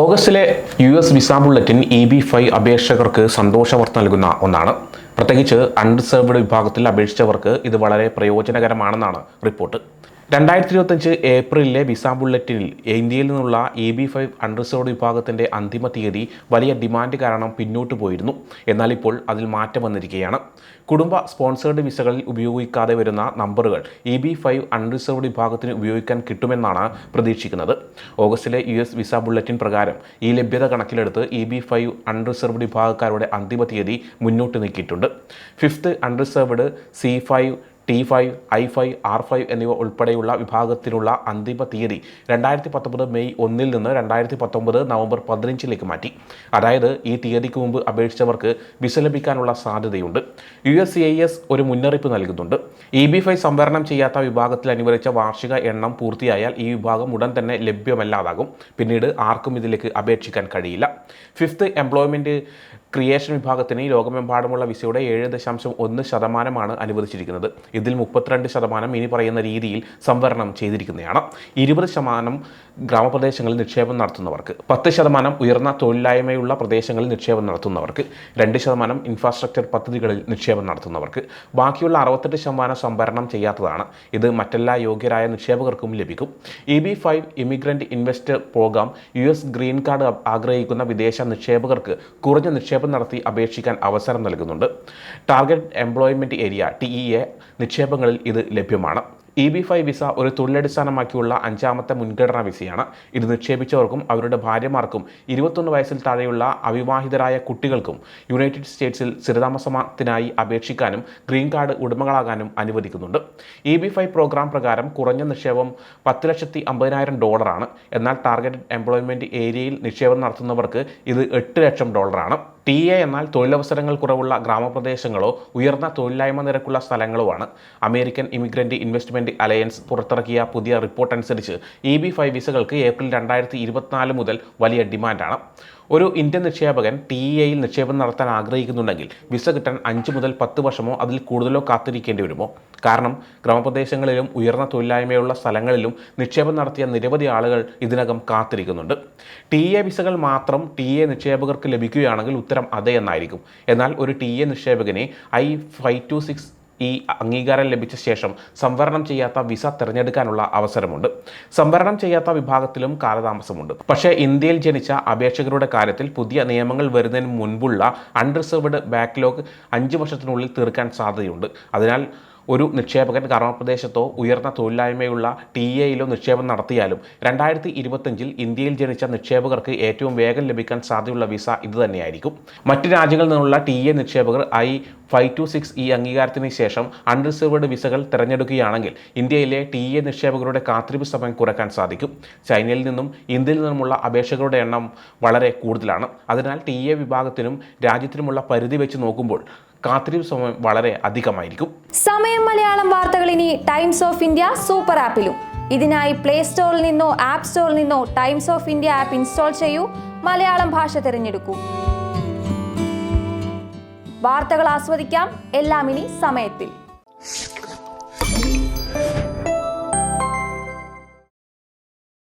ഓഗസ്റ്റിലെ U S visa bulletin E B five അപേക്ഷകർക്ക് സന്തോഷവാർത്ത നൽകുന്ന ഒന്നാണ്. പ്രത്യേകിച്ച് അൺറിസർവ്ഡ് വിഭാഗത്തിൽ അപേക്ഷിച്ചവർക്ക് ഇത് വളരെ പ്രയോജനകരമാണെന്നാണ് റിപ്പോർട്ട്. രണ്ടായിരത്തി ഇരുപത്തഞ്ച് ഏപ്രിലിലെ വിസ ബുള്ളറ്റിനിൽ ഇന്ത്യയിൽ നിന്നുള്ള ഇ ബി ഫൈവ് അൺറിസർവ്ഡ് വിഭാഗത്തിന്റെ അന്തിമ തീയതി വലിയ ഡിമാൻഡ് കാരണം പിന്നോട്ട് പോയിരുന്നു. എന്നാൽ ഇപ്പോൾ അതിൽ മാറ്റം വന്നിരിക്കുകയാണ്. കുടുംബ സ്പോൺസേർഡ് വിസകളിൽ ഉപയോഗിക്കാതെ വരുന്ന നമ്പറുകൾ ഇ ബി ഫൈവ് അൺറിസർവ്ഡ് വിഭാഗത്തിന് ഉപയോഗിക്കാൻ കിട്ടുമെന്നാണ് പ്രതീക്ഷിക്കുന്നത്. ഓഗസ്റ്റിലെ യു എസ് വിസ ബുള്ളറ്റിൻ പ്രകാരം ഈ ലഭ്യത കണക്കിലെടുത്ത് ഇ ബി ഫൈവ് അൺറിസർവ്ഡ് വിഭാഗക്കാരുടെ അന്തിമ തീയതി മുന്നോട്ട് നീക്കിയിട്ടുണ്ട്. Fifth unreserved C five T five I five R five എന്നിവ ഉൾപ്പെടെയുള്ള വിഭാഗത്തിലുള്ള അന്തിമ തീയതി രണ്ടായിരത്തി പത്തൊമ്പത് മെയ് ഒന്നിൽ നിന്ന് രണ്ടായിരത്തി പത്തൊമ്പത് നവംബർ പതിനഞ്ചിലേക്ക് മാറ്റി. അതായത് ഈ തീയതിക്ക് മുമ്പ് അപേക്ഷിച്ചവർക്ക് വിസ ലഭിക്കാനുള്ള സാധ്യതയുണ്ട്. U S C I S ഒരു മുന്നറിയിപ്പ് നൽകുന്നുണ്ട്. ഇ ബി ഫൈവ് സംവരണം ചെയ്യാത്ത വിഭാഗത്തിൽ അനുവദിച്ച വാർഷിക എണ്ണം പൂർത്തിയായാൽ ഈ വിഭാഗം ഉടൻ തന്നെ ലഭ്യമല്ലാതാകും. പിന്നീട് ആർക്കും ഇതിലേക്ക് അപേക്ഷിക്കാൻ കഴിയില്ല. ഫിഫ്ത്ത് എംപ്ലോയ്മെന്റ് ക്രിയേഷൻ വിഭാഗത്തിന് ലോകമെമ്പാടുമുള്ള വിസയുടെ ഏഴ് ദശാംശം ഒന്ന് ശതമാനമാണ് അനുവദിച്ചിരിക്കുന്നത്. ഇതിൽ മുപ്പത്തിരണ്ട് ശതമാനം ഇനി പറയുന്ന രീതിയിൽ സംവരണം ചെയ്തിരിക്കുന്നതാണ്. ഇരുപത് ശതമാനം ഗ്രാമപ്രദേശങ്ങളിൽ നിക്ഷേപം നടത്തുന്നവർക്ക് പത്ത് ശതമാനം ഉയർന്ന തൊഴിലില്ലായ്മയുള്ള പ്രദേശങ്ങളിൽ നിക്ഷേപം നടത്തുന്നവർക്ക് രണ്ട് ശതമാനം ഇൻഫ്രാസ്ട്രക്ചർ പദ്ധതികളിൽ നിക്ഷേപം നടത്തുന്നവർക്ക് ബാക്കിയുള്ള അറുപത്തെട്ട് ശതമാനം സംവരണം ചെയ്യാത്തതാണ്. ഇത് മറ്റെല്ലാ യോഗ്യരായ നിക്ഷേപകർക്കും ലഭിക്കും. E B five immigrant investor programme U S green card ആഗ്രഹിക്കുന്ന വിദേശ നിക്ഷേപകർക്ക് കുറഞ്ഞ നിക്ഷേപം നടത്തി അപേക്ഷിക്കാൻ അവസരം നൽകുന്നുണ്ട്. Target employment area T E A നിക്ഷേപങ്ങളിൽ ഇത് ലഭ്യമാണ്. ഇ ബി ഫൈവ് വിസ ഒരു തൊഴിലടിസ്ഥാനമാക്കിയുള്ള അഞ്ചാമത്തെ മുൻഗണനാ വിസയാണ്. ഇത് നിക്ഷേപിച്ചവർക്കും അവരുടെ ഭാര്യമാർക്കും ഇരുപത്തൊന്ന് വയസ്സിൽ താഴെയുള്ള അവിവാഹിതരായ കുട്ടികൾക്കും യുണൈറ്റഡ് സ്റ്റേറ്റ്സിൽ സ്ഥിരതാമസത്തിനായി അപേക്ഷിക്കാനും ഗ്രീൻ കാർഡ് ഉടമകളാകാനും അനുവദിക്കുന്നുണ്ട്. ഇ ബി ഫൈവ് പ്രോഗ്രാം പ്രകാരം കുറഞ്ഞ നിക്ഷേപം പത്ത് ലക്ഷത്തി അമ്പതിനായിരം ഡോളറാണ്. എന്നാൽ ടാർഗറ്റഡ് എംപ്ലോയ്മെന്റ് ഏരിയയിൽ നിക്ഷേപം നടത്തുന്നവർക്ക് ഇത് എട്ട് ലക്ഷം ഡോളറാണ്. ടി എ എന്നാൽ തൊഴിലവസരങ്ങൾ കുറവുള്ള ഗ്രാമപ്രദേശങ്ങളോ ഉയർന്ന തൊഴിലില്ലായ്മ നിരക്കുള്ള സ്ഥലങ്ങളോ ആണ്. അമേരിക്കൻ ഇമിഗ്രന്റ് ഇൻവെസ്റ്റ്മെന്റ് അലയൻസ് പുറത്തിറക്കിയ പുതിയ റിപ്പോർട്ട് അനുസരിച്ച് ഇ ബി ഫൈവ് വിസകൾക്ക് ഏപ്രിൽ രണ്ടായിരത്തി ഇരുപത്തിനാല് മുതൽ വലിയ ഡിമാൻഡാണ്. ഒരു ഇന്ത്യൻ നിക്ഷേപകൻ ടി ഇ എയിൽ നിക്ഷേപം നടത്താൻ ആഗ്രഹിക്കുന്നുണ്ടെങ്കിൽ വിസ കിട്ടാൻ അഞ്ച് മുതൽ പത്ത് വർഷമോ അതിൽ കൂടുതലോ കാത്തിരിക്കേണ്ടി വരുമോ? കാരണം ഗ്രാമപ്രദേശങ്ങളിലും ഉയർന്ന തൊഴിലായ്മയുള്ള സ്ഥലങ്ങളിലും നിക്ഷേപം നടത്തിയ നിരവധി ആളുകൾ ഇതിനകം കാത്തിരിക്കുന്നുണ്ട്. ടി എ വിസകൾ മാത്രം ടി എ നിക്ഷേപകർക്ക് ലഭിക്കുകയാണെങ്കിൽ ഉത്തരം അതെ എന്നായിരിക്കും. എന്നാൽ ഒരു ടി എ നിക്ഷേപകനെ ഐ ഫൈവ് ടു സിക്സ് ഈ അംഗീകാരം ലഭിച്ച ശേഷം സംവരണം ചെയ്യാത്ത വിസ തിരഞ്ഞെടുക്കാനുള്ള അവസരമുണ്ട്. സംവരണം ചെയ്യാത്ത വിഭാഗത്തിലും കാലതാമസമുണ്ട്. പക്ഷേ ഇന്ത്യയിൽ ജനിച്ച അപേക്ഷകരുടെ കാര്യത്തിൽ പുതിയ നിയമങ്ങൾ വരുന്നതിന് മുൻപുള്ള അൺറിസർവ്ഡ് ബാക്ക്ലോഗ് അഞ്ച് വർഷത്തിനുള്ളിൽ തീർക്കാൻ സാധ്യതയുണ്ട്. അതിനാൽ ഒരു നിക്ഷേപകൻ ഗ്രാമപ്രദേശത്തോ ഉയർന്ന തൊഴിലില്ലായ്മയുള്ള ടി എയിലോ നിക്ഷേപം നടത്തിയാലും രണ്ടായിരത്തി ഇരുപത്തഞ്ചിൽ ഇന്ത്യയിൽ ജനിച്ച നിക്ഷേപകർക്ക് ഏറ്റവും വേഗം ലഭിക്കാൻ സാധ്യതയുള്ള വിസ ഇത് തന്നെയായിരിക്കും. മറ്റ് രാജ്യങ്ങളിൽ നിന്നുള്ള ടി എ നിക്ഷേപകർ ഐ ഫൈവ് ടു സിക്സ് ഈ അംഗീകാരത്തിന് ശേഷം അൺറിസർവ്ഡ് വിസകൾ തിരഞ്ഞെടുക്കുകയാണെങ്കിൽ ഇന്ത്യയിലെ ടി എ നിക്ഷേപകരുടെ കാത്തിരിപ്പ് സമയം കുറയ്ക്കാൻ സാധിക്കും. ചൈനയിൽ നിന്നും ഇന്ത്യയിൽ നിന്നുമുള്ള അപേക്ഷകരുടെ എണ്ണം വളരെ കൂടുതലാണ്. അതിനാൽ ടി എ വിഭാഗത്തിനും രാജ്യത്തിനുമുള്ള പരിധി വെച്ച് നോക്കുമ്പോൾ കാത്തിരിപ്പ് സമയം വളരെ അധികമായിരിക്കും. സമയം മലയാളം വാർത്തകൾ ഇനി ടൈംസ് ഓഫ് ഇന്ത്യ സൂപ്പർ ആപ്പിലും. ഇതിനായി പ്ലേ സ്റ്റോറിൽ നിന്നോ ആപ്പ് സ്റ്റോറിൽ നിന്നോ Times of India app install ചെയ്യൂ. മലയാളം ഭാഷ തിരഞ്ഞെടുക്കൂ. വാർത്തകൾ ആസ്വദിക്കാം. എല്ലാം ഇനി സമയത്തിൽ.